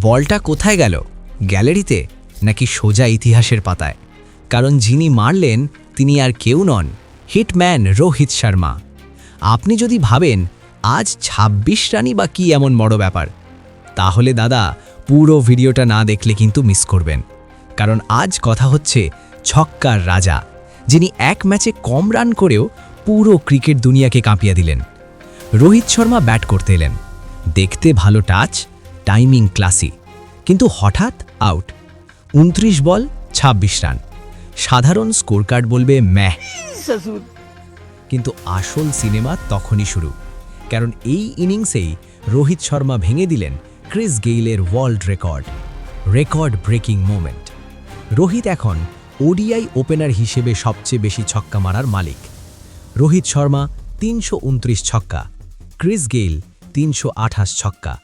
বলটা কোথায় গেল? গ্যালারিতে নাকি সোজা ইতিহাসের পাতায়? কারণ যিনি মারলেন, তিনি আর কেউ নন, হিটম্যান রোহিত শর্মা। আপনি যদি ভাবেন, আজ ২৬ রানই বা কি এমন বড় ব্যাপার, তাহলে দাদা, পুরো ভিডিওটা না দেখলে কিন্তু মিস করবেন। কারণ আজ কথা হচ্ছে ছক্কার রাজা, যিনি এক ম্যাচে কম রান করেও পুরো ক্রিকেট দুনিয়াকে কাঁপিয়ে দিলেন। রোহিত শর্মা ব্যাট করতে এলেন। দেখতে ভালো টাচ টাইমিং ক্লাসি কিন্তু হঠাৎ আউট উনত্রিশ বল ২৬ রান। সাধারণ স্কোর কার্ড বলবে ম্যাহ কিন্তু আসল সিনেমা তখনই শুরু। কারণ এই ইনিংসেই রোহিত শর্মা ভেঙে দিলেন Chris গেইলের world record record breaking moment Rohit এখন ওডিআই ওপেনার হিসেবে সবচেয়ে বেশি ছক্কা মারার মালিক। রোহিত শর্মা তিনশো উনত্রিশ ছক্কা, ক্রিস গেইল তিনশো আঠাশ ছক্কা।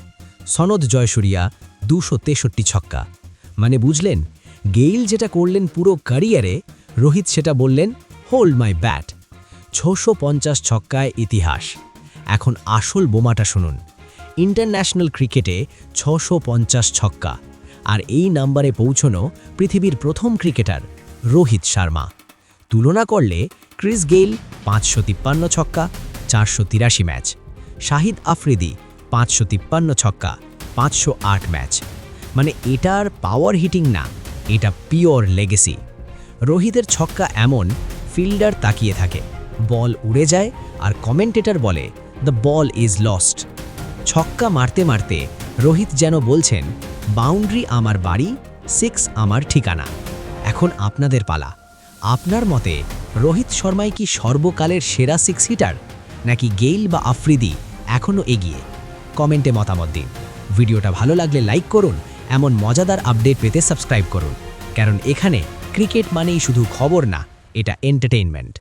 সনদ জয়সুরিয়া দুশো তেষট্টি ছক্কা। মানে বুঝলেন, গেইল যেটা করলেন পুরো ক্যারিয়ারে, রোহিত সেটা বললেন হোল্ড মাই ব্যাট ছশো পঞ্চাশ ছক্কায় ইতিহাস। এখন আসল বোমাটা শুনুন। ইন্টারন্যাশনাল ক্রিকেটে ছশো পঞ্চাশ ছক্কা। আর এই নাম্বারে পৌঁছনো পৃথিবীর প্রথম ক্রিকেটার, রোহিত শর্মা। তুলনা করলে ক্রিস গেইল পাঁচশো তিপ্পান্ন ছক্কা, চারশো তিরাশি ম্যাচ। শাহিদ আফ্রিদি পাঁচশো তিপ্পান্ন ছক্কা, পাঁচশো আট ম্যাচ। মানে এটার পাওয়ার হিটিং না, এটা পিওর লেগেসি রোহিতের ছক্কা এমন ফিল্ডার তাকিয়ে থাকে বল উড়ে যায় আর কমেন্টেটর বলে দ্য বল ইজ লস্ট ছক্কা মারতে মারতে রোহিত যেন বলছেন বাউন্ডারি আমার বাড়ি সিক্স আমার ঠিকানা। এখন আপনাদের পালা। আপনার মতে রোহিত শর্মাই কি সর্বকালের সেরা সিক্স হিটার নাকি গেইল বা আফ্রিদি এখনও এগিয়ে? কমেন্টে মতামত দিন। ভিডিওটা ভালো লাগলে লাইক করুন, এমন মজাদার আপডেট পেতে সাবস্ক্রাইব করুন। কারণ এখানে ক্রিকেট মানেই শুধু খবর না, এটা এন্টারটেইনমেন্ট